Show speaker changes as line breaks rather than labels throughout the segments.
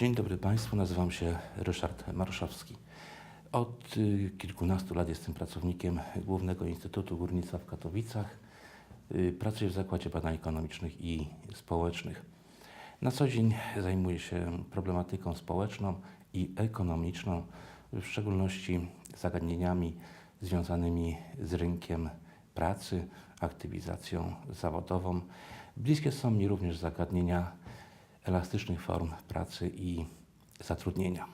Dzień dobry Państwu, nazywam się Ryszard Marszowski. Od y, kilkunastu lat jestem pracownikiem Głównego Instytutu Górnictwa w Katowicach. Y, Pracuję w Zakładzie Badań Ekonomicznych i Społecznych. Na co dzień zajmuję się problematyką społeczną i ekonomiczną, w szczególności zagadnieniami związanymi z rynkiem pracy, aktywizacją zawodową. Bliskie są mi również zagadnienia elastycznych form pracy i zatrudnienia.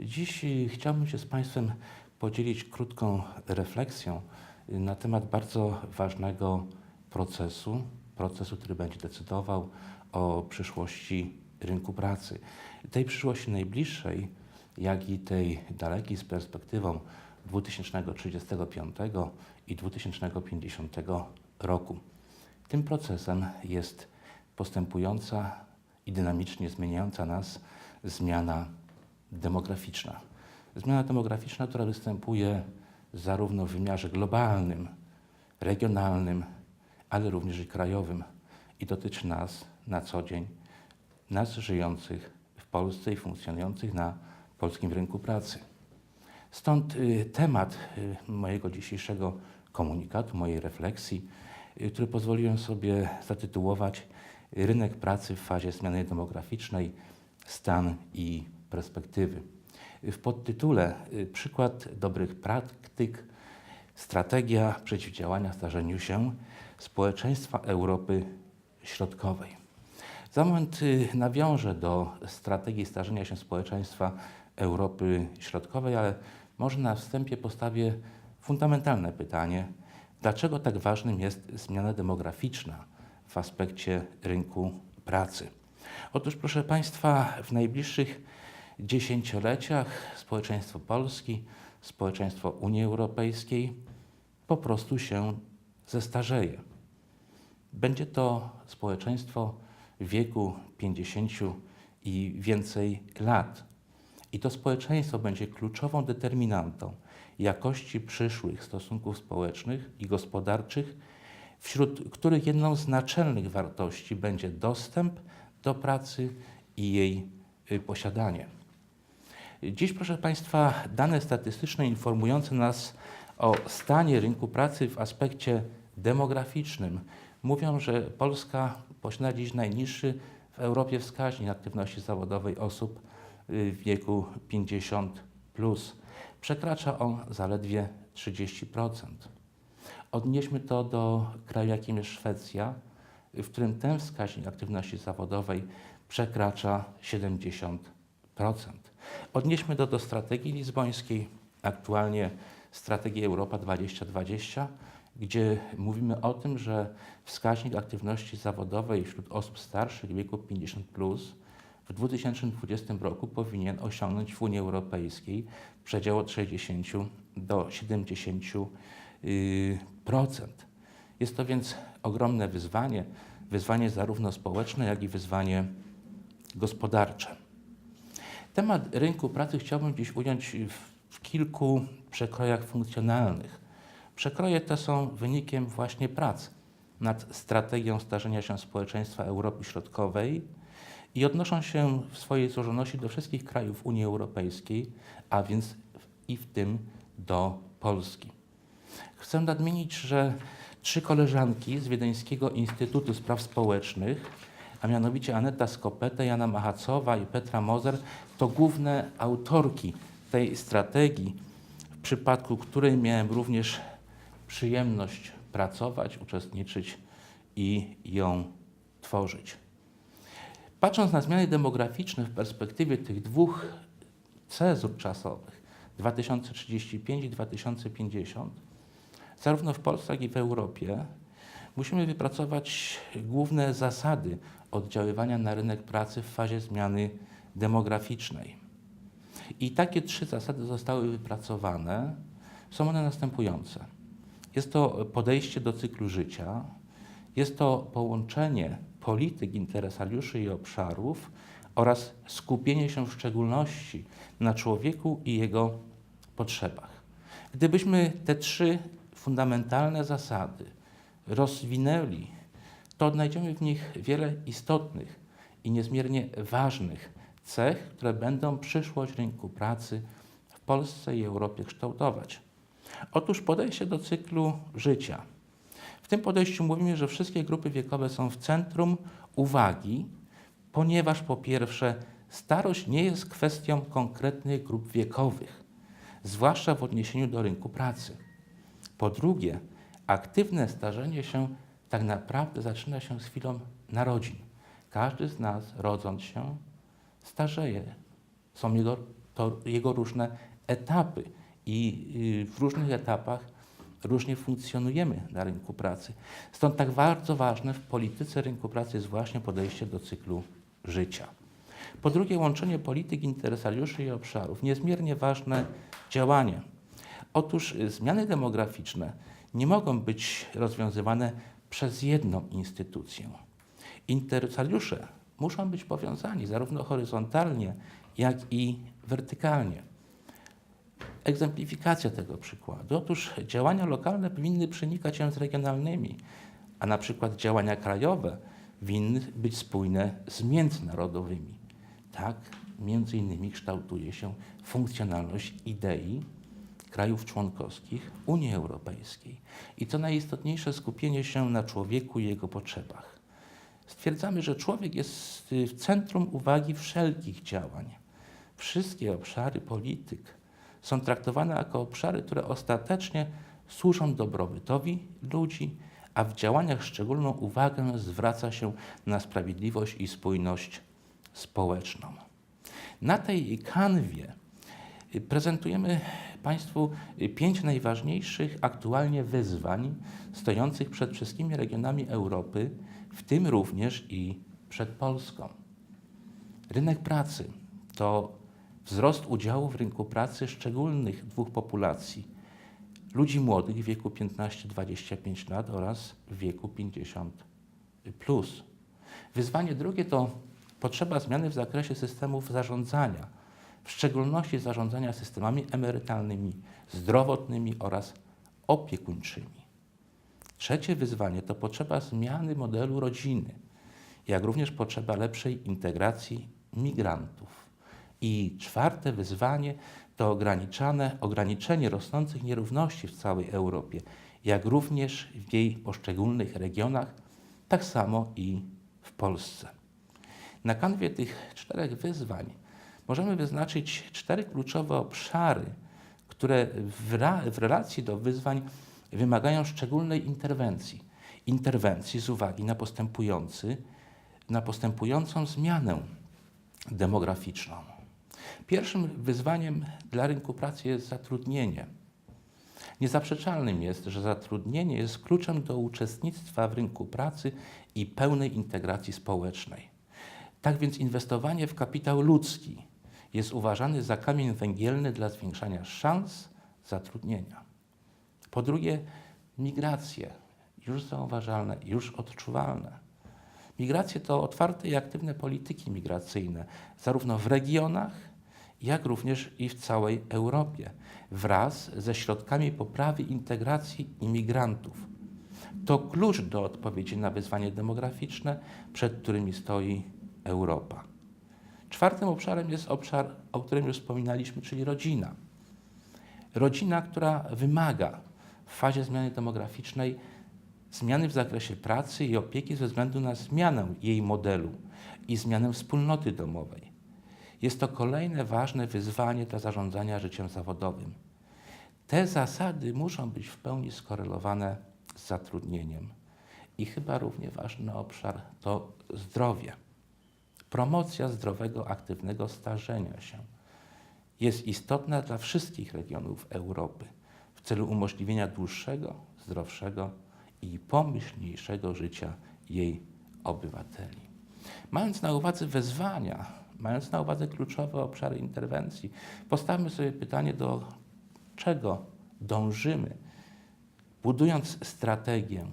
Dziś y, chciałbym się z Państwem podzielić krótką refleksją y, na temat bardzo ważnego procesu, procesu, który będzie decydował o przyszłości rynku pracy. Tej przyszłości najbliższej, jak i tej dalekiej z perspektywą 2035 i 2050 roku. Tym procesem jest postępująca i dynamicznie zmieniająca nas zmiana demograficzna. Zmiana demograficzna, która występuje zarówno w wymiarze globalnym, regionalnym, ale również i krajowym i dotyczy nas na co dzień, nas żyjących w Polsce i funkcjonujących na polskim rynku pracy. Stąd y, temat y, mojego dzisiejszego komunikatu, mojej refleksji, y, który pozwoliłem sobie zatytułować Rynek pracy w fazie zmiany demograficznej, stan i perspektywy. W podtytule y, Przykład dobrych praktyk, strategia przeciwdziałania starzeniu się społeczeństwa Europy Środkowej. Za moment y, nawiążę do strategii starzenia się społeczeństwa Europy Środkowej, ale może na wstępie postawię fundamentalne pytanie, dlaczego tak ważnym jest zmiana demograficzna w aspekcie rynku pracy. Otóż, proszę Państwa, w najbliższych dziesięcioleciach społeczeństwo Polski, społeczeństwo Unii Europejskiej po prostu się zestarzeje. Będzie to społeczeństwo w wieku 50 i więcej lat. I to społeczeństwo będzie kluczową determinantą jakości przyszłych stosunków społecznych i gospodarczych, wśród których jedną z naczelnych wartości będzie dostęp do pracy i jej y, posiadanie. Dziś, proszę Państwa, dane statystyczne informujące nas o stanie rynku pracy w aspekcie demograficznym mówią, że Polska posiada dziś najniższy w Europie wskaźnik aktywności zawodowej osób y, w wieku 50. Plus. Przekracza on zaledwie 30%. Odnieśmy to do kraju, jakim jest Szwecja, w którym ten wskaźnik aktywności zawodowej przekracza 70%. Odnieśmy to do strategii lizbońskiej, aktualnie strategii Europa 2020, gdzie mówimy o tym, że wskaźnik aktywności zawodowej wśród osób starszych w wieku 50 plus w 2020 roku powinien osiągnąć w Unii Europejskiej przedział od 60 do 70%. Jest to więc ogromne wyzwanie, wyzwanie zarówno społeczne, jak i wyzwanie gospodarcze. Temat rynku pracy chciałbym dziś ująć w, w kilku przekrojach funkcjonalnych. Przekroje te są wynikiem właśnie prac nad strategią starzenia się społeczeństwa Europy Środkowej i odnoszą się w swojej złożoności do wszystkich krajów Unii Europejskiej, a więc i w tym do Polski. Chcę nadmienić, że trzy koleżanki z Wiedeńskiego Instytutu Spraw Społecznych, a mianowicie Aneta Skopeta, Jana Machacowa i Petra Mozer, to główne autorki tej strategii, w przypadku której miałem również przyjemność pracować, uczestniczyć i ją tworzyć. Patrząc na zmiany demograficzne w perspektywie tych dwóch cezur czasowych 2035 i 2050, zarówno w Polsce, jak i w Europie, musimy wypracować główne zasady oddziaływania na rynek pracy w fazie zmiany demograficznej. I takie trzy zasady zostały wypracowane. Są one następujące. Jest to podejście do cyklu życia, jest to połączenie polityk, interesariuszy i obszarów oraz skupienie się w szczególności na człowieku i jego potrzebach. Gdybyśmy te trzy fundamentalne zasady rozwinęli, to odnajdziemy w nich wiele istotnych i niezmiernie ważnych cech, które będą przyszłość rynku pracy w Polsce i Europie kształtować. Otóż podejście do cyklu życia. W tym podejściu mówimy, że wszystkie grupy wiekowe są w centrum uwagi, ponieważ po pierwsze, starość nie jest kwestią konkretnych grup wiekowych, zwłaszcza w odniesieniu do rynku pracy. Po drugie, aktywne starzenie się tak naprawdę zaczyna się z chwilą narodzin. Każdy z nas, rodząc się, starzeje. Są jego, jego różne etapy i y, w różnych etapach różnie funkcjonujemy na rynku pracy. Stąd tak bardzo ważne w polityce rynku pracy jest właśnie podejście do cyklu życia. Po drugie, łączenie polityk, interesariuszy i obszarów. Niezmiernie ważne działanie. Otóż y, zmiany demograficzne nie mogą być rozwiązywane przez jedną instytucję. Interesariusze muszą być powiązani zarówno horyzontalnie, jak i wertykalnie. Egzemplifikacja tego przykładu. Otóż działania lokalne powinny przenikać się z regionalnymi, a na przykład działania krajowe winny być spójne z międzynarodowymi. Tak między innymi kształtuje się funkcjonalność idei krajów członkowskich Unii Europejskiej i co najistotniejsze skupienie się na człowieku i jego potrzebach. Stwierdzamy, że człowiek jest w centrum uwagi wszelkich działań. Wszystkie obszary polityk są traktowane jako obszary, które ostatecznie służą dobrobytowi ludzi, a w działaniach szczególną uwagę zwraca się na sprawiedliwość i spójność społeczną. Na tej kanwie prezentujemy Państwu pięć najważniejszych aktualnie wyzwań stojących przed wszystkimi regionami Europy, w tym również i przed Polską. Rynek pracy to wzrost udziału w rynku pracy szczególnych dwóch populacji ludzi młodych w wieku 15-25 lat oraz w wieku 50. Plus. Wyzwanie drugie to potrzeba zmiany w zakresie systemów zarządzania, w szczególności zarządzania systemami emerytalnymi, zdrowotnymi oraz opiekuńczymi. Trzecie wyzwanie to potrzeba zmiany modelu rodziny, jak również potrzeba lepszej integracji migrantów. I czwarte wyzwanie to ograniczane, ograniczenie rosnących nierówności w całej Europie, jak również w jej poszczególnych regionach, tak samo i w Polsce. Na kanwie tych czterech wyzwań możemy wyznaczyć cztery kluczowe obszary, które w, relacji do wyzwań wymagają szczególnej interwencji. Interwencji z uwagi na, postępujący, na postępującą zmianę demograficzną. Pierwszym wyzwaniem dla rynku pracy jest zatrudnienie. Niezaprzeczalnym jest, że zatrudnienie jest kluczem do uczestnictwa w rynku pracy i pełnej integracji społecznej. Tak więc inwestowanie w kapitał ludzki jest uważany za kamień węgielny dla zwiększania szans zatrudnienia. Po drugie, migracje, już zauważalne, już odczuwalne. Migracje to otwarte i aktywne polityki migracyjne, zarówno w regionach, jak również i w całej Europie, wraz ze środkami poprawy integracji imigrantów. To klucz do odpowiedzi na wyzwanie demograficzne, przed którymi stoi Europa. Czwartym obszarem jest obszar, o którym już wspominaliśmy, czyli rodzina. Rodzina, która wymaga w fazie zmiany demograficznej zmiany w zakresie pracy i opieki ze względu na zmianę jej modelu i zmianę wspólnoty domowej. Jest to kolejne ważne wyzwanie dla zarządzania życiem zawodowym. Te zasady muszą być w pełni skorelowane z zatrudnieniem. I chyba równie ważny obszar to zdrowie. Promocja zdrowego, aktywnego starzenia się jest istotna dla wszystkich regionów Europy w celu umożliwienia dłuższego, zdrowszego i pomyślniejszego życia jej obywateli. Mając na uwadze wezwania, mając na uwadze kluczowe obszary interwencji, postawmy sobie pytanie, do czego dążymy, budując strategię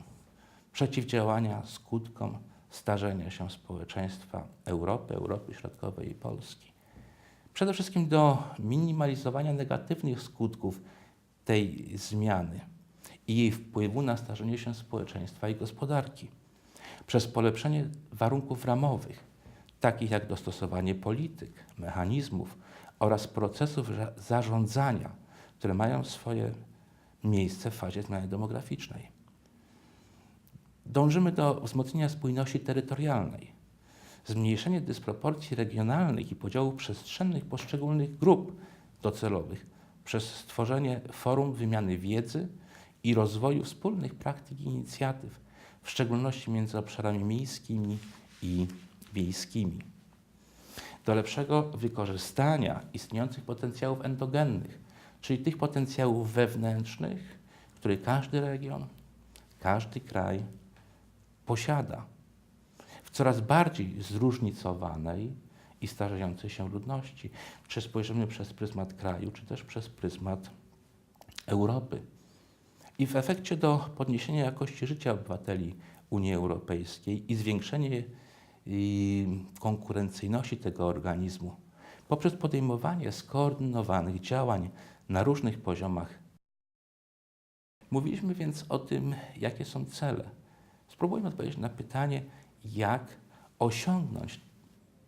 przeciwdziałania skutkom starzenia się społeczeństwa Europy, Europy Środkowej i Polski. Przede wszystkim do minimalizowania negatywnych skutków tej zmiany i jej wpływu na starzenie się społeczeństwa i gospodarki przez polepszenie warunków ramowych, takich jak dostosowanie polityk, mechanizmów oraz procesów za- zarządzania, które mają swoje miejsce w fazie zmiany demograficznej. Dążymy do wzmocnienia spójności terytorialnej, zmniejszenie dysproporcji regionalnych i podziałów przestrzennych poszczególnych grup docelowych przez stworzenie forum wymiany wiedzy i rozwoju wspólnych praktyk i inicjatyw, w szczególności między obszarami miejskimi i wiejskimi. Do lepszego wykorzystania istniejących potencjałów endogennych, czyli tych potencjałów wewnętrznych, które każdy region, każdy kraj posiada w coraz bardziej zróżnicowanej i starzejącej się ludności, czy spojrzymy przez pryzmat kraju, czy też przez pryzmat Europy. I w efekcie do podniesienia jakości życia obywateli Unii Europejskiej i zwiększenie konkurencyjności tego organizmu poprzez podejmowanie skoordynowanych działań na różnych poziomach. Mówiliśmy więc o tym, jakie są cele. Spróbujmy odpowiedzieć na pytanie, jak osiągnąć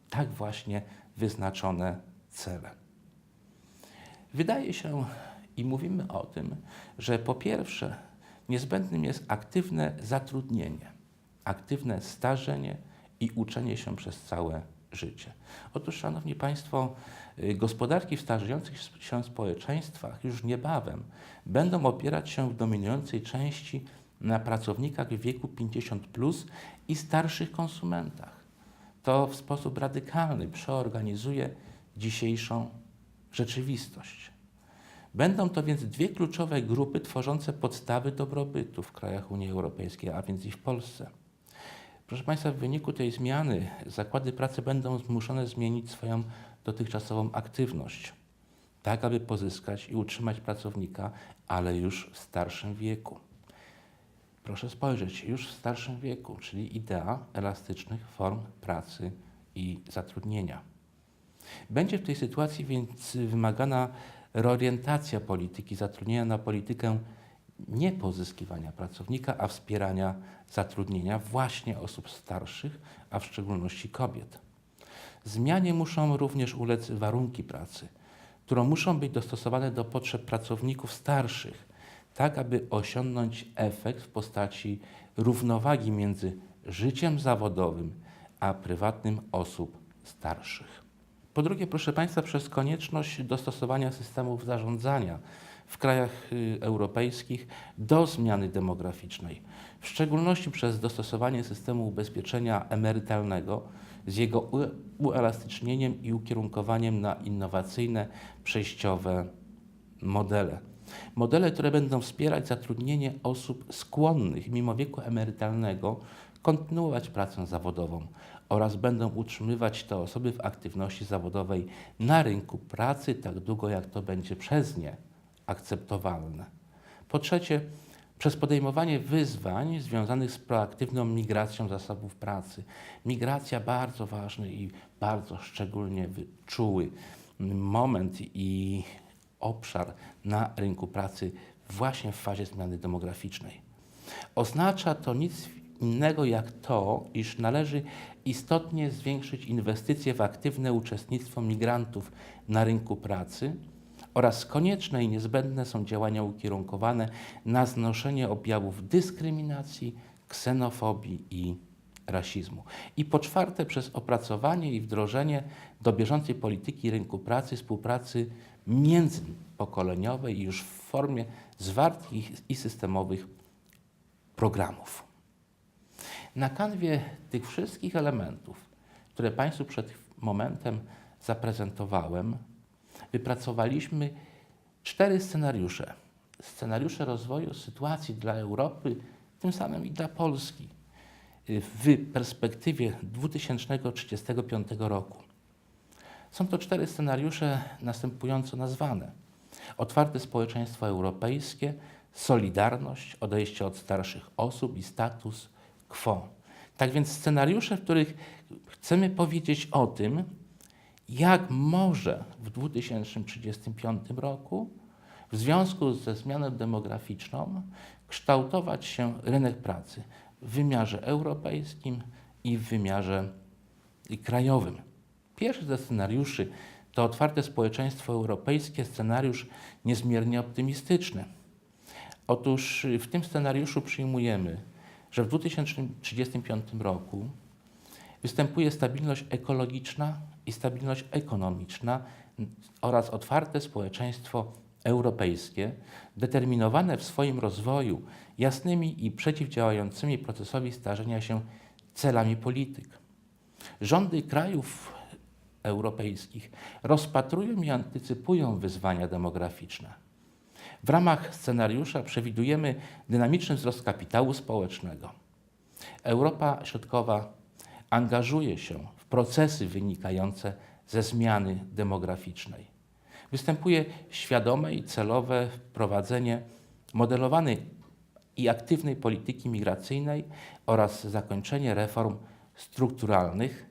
tak właśnie wyznaczone cele. Wydaje się i mówimy o tym, że po pierwsze niezbędnym jest aktywne zatrudnienie, aktywne starzenie i uczenie się przez całe życie. Otóż, Szanowni Państwo, y, gospodarki w starzejących się społeczeństwach już niebawem będą opierać się w dominującej części na pracownikach w wieku 50 plus i starszych konsumentach. To w sposób radykalny przeorganizuje dzisiejszą rzeczywistość. Będą to więc dwie kluczowe grupy tworzące podstawy dobrobytu w krajach Unii Europejskiej, a więc i w Polsce. Proszę Państwa, w wyniku tej zmiany zakłady pracy będą zmuszone zmienić swoją dotychczasową aktywność, tak aby pozyskać i utrzymać pracownika, ale już w starszym wieku. Proszę spojrzeć, już w starszym wieku, czyli idea elastycznych form pracy i zatrudnienia. Będzie w tej sytuacji więc wymagana reorientacja polityki zatrudnienia na politykę nie pozyskiwania pracownika, a wspierania zatrudnienia właśnie osób starszych, a w szczególności kobiet. Zmianie muszą również ulec warunki pracy, które muszą być dostosowane do potrzeb pracowników starszych, tak aby osiągnąć efekt w postaci równowagi między życiem zawodowym a prywatnym osób starszych. Po drugie, proszę Państwa, przez konieczność dostosowania systemów zarządzania w krajach y, europejskich do zmiany demograficznej, w szczególności przez dostosowanie systemu ubezpieczenia emerytalnego z jego ue- uelastycznieniem i ukierunkowaniem na innowacyjne, przejściowe modele. Modele, które będą wspierać zatrudnienie osób skłonnych mimo wieku emerytalnego kontynuować pracę zawodową oraz będą utrzymywać te osoby w aktywności zawodowej na rynku pracy tak długo, jak to będzie przez nie akceptowalne. Po trzecie, przez podejmowanie wyzwań związanych z proaktywną migracją zasobów pracy. Migracja bardzo ważny i bardzo szczególnie czuły moment i obszar na rynku pracy właśnie w fazie zmiany demograficznej. Oznacza to nic innego jak to, iż należy istotnie zwiększyć inwestycje w aktywne uczestnictwo migrantów na rynku pracy oraz konieczne i niezbędne są działania ukierunkowane na znoszenie objawów dyskryminacji, ksenofobii i rasizmu. I po czwarte, przez opracowanie i wdrożenie do bieżącej polityki rynku pracy, współpracy międzypokoleniowej już w formie zwartych i systemowych programów. Na kanwie tych wszystkich elementów, które Państwu przed momentem zaprezentowałem, wypracowaliśmy cztery scenariusze. Scenariusze rozwoju sytuacji dla Europy, tym samym i dla Polski w perspektywie 2035 roku. Są to cztery scenariusze następująco nazwane: otwarte społeczeństwo europejskie, solidarność, odejście od starszych osób i status quo. Tak więc scenariusze, w których chcemy powiedzieć o tym, jak może w 2035 roku w związku ze zmianą demograficzną kształtować się rynek pracy w wymiarze europejskim i w wymiarze krajowym. Pierwszy ze scenariuszy to otwarte społeczeństwo europejskie, scenariusz niezmiernie optymistyczny. Otóż w tym scenariuszu przyjmujemy, że w 2035 roku występuje stabilność ekologiczna i stabilność ekonomiczna oraz otwarte społeczeństwo europejskie, determinowane w swoim rozwoju jasnymi i przeciwdziałającymi procesowi starzenia się celami polityk. Rządy krajów europejskich rozpatrują i antycypują wyzwania demograficzne. W ramach scenariusza przewidujemy dynamiczny wzrost kapitału społecznego. Europa Środkowa angażuje się w procesy wynikające ze zmiany demograficznej. Występuje świadome i celowe wprowadzenie modelowanej i aktywnej polityki migracyjnej oraz zakończenie reform strukturalnych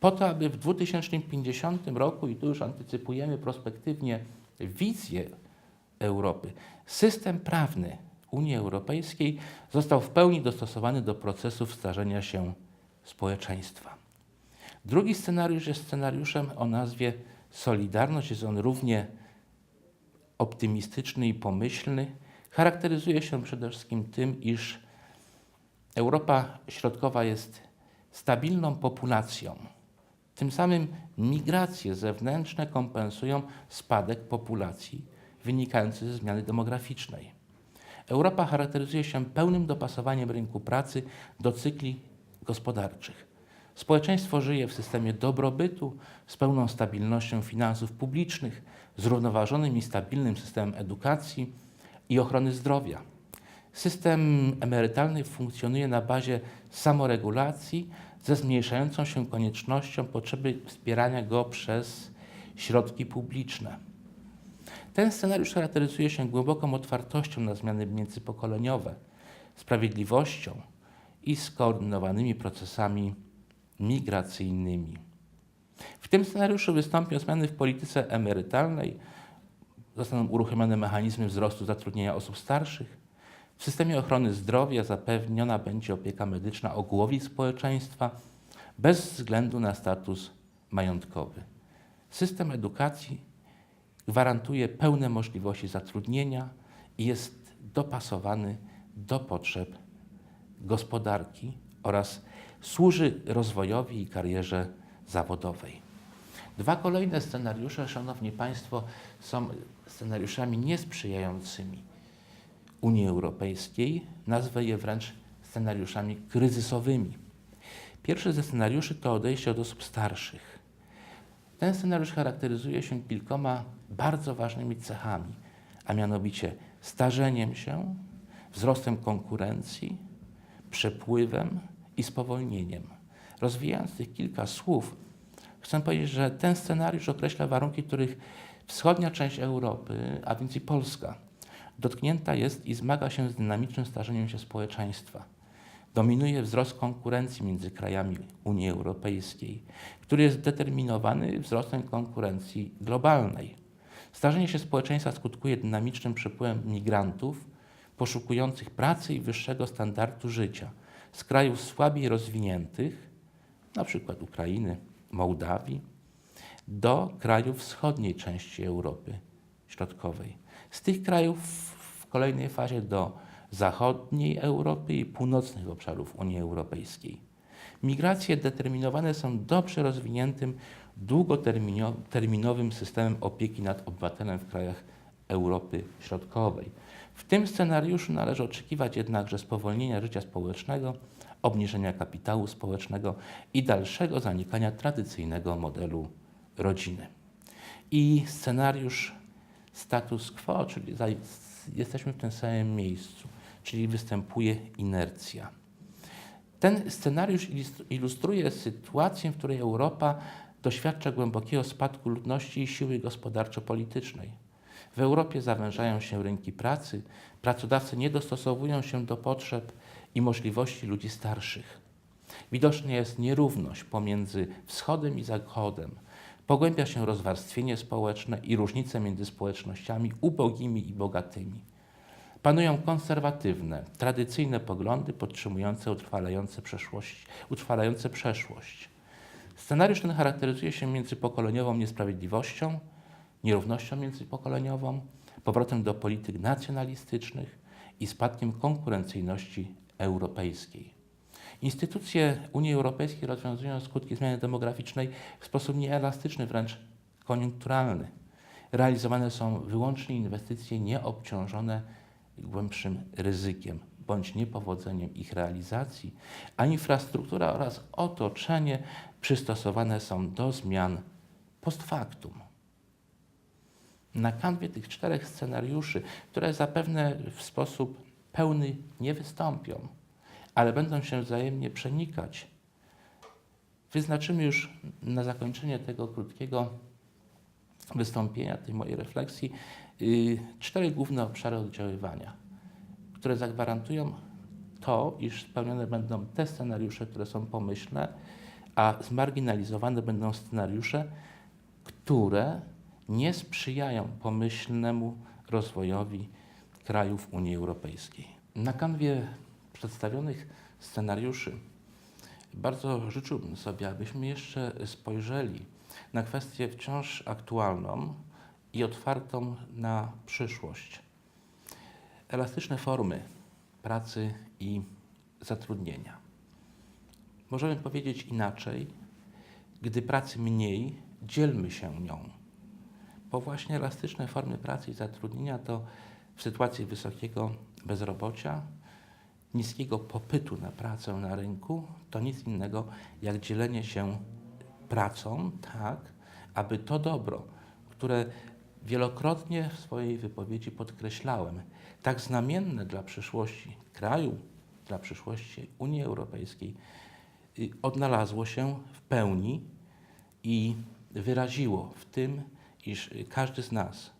po to, aby w 2050 roku, i tu już antycypujemy prospektywnie wizję Europy, system prawny Unii Europejskiej został w pełni dostosowany do procesów starzenia się społeczeństwa. Drugi scenariusz jest scenariuszem o nazwie Solidarność. Jest on równie optymistyczny i pomyślny. Charakteryzuje się przede wszystkim tym, iż Europa Środkowa jest stabilną populacją. Tym samym migracje zewnętrzne kompensują spadek populacji wynikający ze zmiany demograficznej. Europa charakteryzuje się pełnym dopasowaniem rynku pracy do cykli gospodarczych. Społeczeństwo żyje w systemie dobrobytu z pełną stabilnością finansów publicznych, zrównoważonym i stabilnym systemem edukacji i ochrony zdrowia. System emerytalny funkcjonuje na bazie samoregulacji ze zmniejszającą się koniecznością potrzeby wspierania go przez środki publiczne. Ten scenariusz charakteryzuje się głęboką otwartością na zmiany międzypokoleniowe, sprawiedliwością i skoordynowanymi procesami migracyjnymi. W tym scenariuszu wystąpią zmiany w polityce emerytalnej, zostaną uruchomione mechanizmy wzrostu zatrudnienia osób starszych. W systemie ochrony zdrowia zapewniona będzie opieka medyczna ogółowi społeczeństwa bez względu na status majątkowy. System edukacji gwarantuje pełne możliwości zatrudnienia i jest dopasowany do potrzeb gospodarki oraz służy rozwojowi i karierze zawodowej. Dwa kolejne scenariusze, Szanowni Państwo, są scenariuszami niesprzyjającymi Unii Europejskiej. Nazwę je wręcz scenariuszami kryzysowymi. Pierwszy ze scenariuszy to odejście od osób starszych. Ten scenariusz charakteryzuje się kilkoma bardzo ważnymi cechami, a mianowicie starzeniem się, wzrostem konkurencji, przepływem i spowolnieniem. Rozwijając tych kilka słów, chcę powiedzieć, że ten scenariusz określa warunki, których wschodnia część Europy, a więc i Polska, dotknięta jest i zmaga się z dynamicznym starzeniem się społeczeństwa. Dominuje wzrost konkurencji między krajami Unii Europejskiej, który jest determinowany wzrostem konkurencji globalnej. Starzenie się społeczeństwa skutkuje dynamicznym przepływem migrantów poszukujących pracy i wyższego standardu życia z krajów słabiej rozwiniętych, np. Ukrainy, Mołdawii, do krajów wschodniej części Europy Środkowej. Z tych krajów w kolejnej fazie do zachodniej Europy i północnych obszarów Unii Europejskiej. Migracje determinowane są dobrze rozwiniętym, długoterminowym systemem opieki nad obywatelem w krajach Europy Środkowej. W tym scenariuszu należy oczekiwać jednakże spowolnienia życia społecznego, obniżenia kapitału społecznego i dalszego zanikania tradycyjnego modelu rodziny. I scenariusz status quo, czyli jesteśmy w tym samym miejscu, czyli występuje inercja. Ten scenariusz ilustruje sytuację, w której Europa doświadcza głębokiego spadku ludności i siły gospodarczo-politycznej. W Europie zawężają się rynki pracy, pracodawcy nie dostosowują się do potrzeb i możliwości ludzi starszych. Widoczna jest nierówność pomiędzy wschodem i zachodem. Pogłębia się rozwarstwienie społeczne i różnice między społecznościami ubogimi i bogatymi. Panują konserwatywne, tradycyjne poglądy podtrzymujące utrwalające przeszłość. Utrwalające przeszłość. Scenariusz ten charakteryzuje się międzypokoleniową niesprawiedliwością, nierównością międzypokoleniową, powrotem do polityk nacjonalistycznych i spadkiem konkurencyjności europejskiej. Instytucje Unii Europejskiej rozwiązują skutki zmiany demograficznej w sposób nieelastyczny, wręcz koniunkturalny. Realizowane są wyłącznie inwestycje nieobciążone głębszym ryzykiem bądź niepowodzeniem ich realizacji, a infrastruktura oraz otoczenie przystosowane są do zmian post factum. Na kanwie tych czterech scenariuszy, które zapewne w sposób pełny nie wystąpią, ale będą się wzajemnie przenikać, wyznaczymy już na zakończenie tego krótkiego wystąpienia, tej mojej refleksji, yy, cztery główne obszary oddziaływania, które zagwarantują to, iż spełnione będą te scenariusze, które są pomyślne, a zmarginalizowane będą scenariusze, które nie sprzyjają pomyślnemu rozwojowi krajów Unii Europejskiej. Na kanwie przedstawionych scenariuszy bardzo życzyłbym sobie, abyśmy jeszcze spojrzeli na kwestię wciąż aktualną i otwartą na przyszłość. Elastyczne formy pracy i zatrudnienia. Możemy powiedzieć inaczej, gdy pracy mniej, dzielmy się nią. Bo właśnie elastyczne formy pracy i zatrudnienia to w sytuacji wysokiego bezrobocia, niskiego popytu na pracę na rynku, to nic innego jak dzielenie się pracą tak, aby to dobro, które wielokrotnie w swojej wypowiedzi podkreślałem, tak znamienne dla przyszłości kraju, dla przyszłości Unii Europejskiej, y, odnalazło się w pełni i wyraziło w tym, iż każdy z nas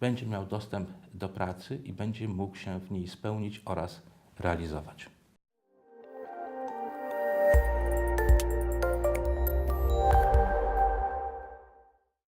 będzie miał dostęp do pracy i będzie mógł się w niej spełnić oraz realizować.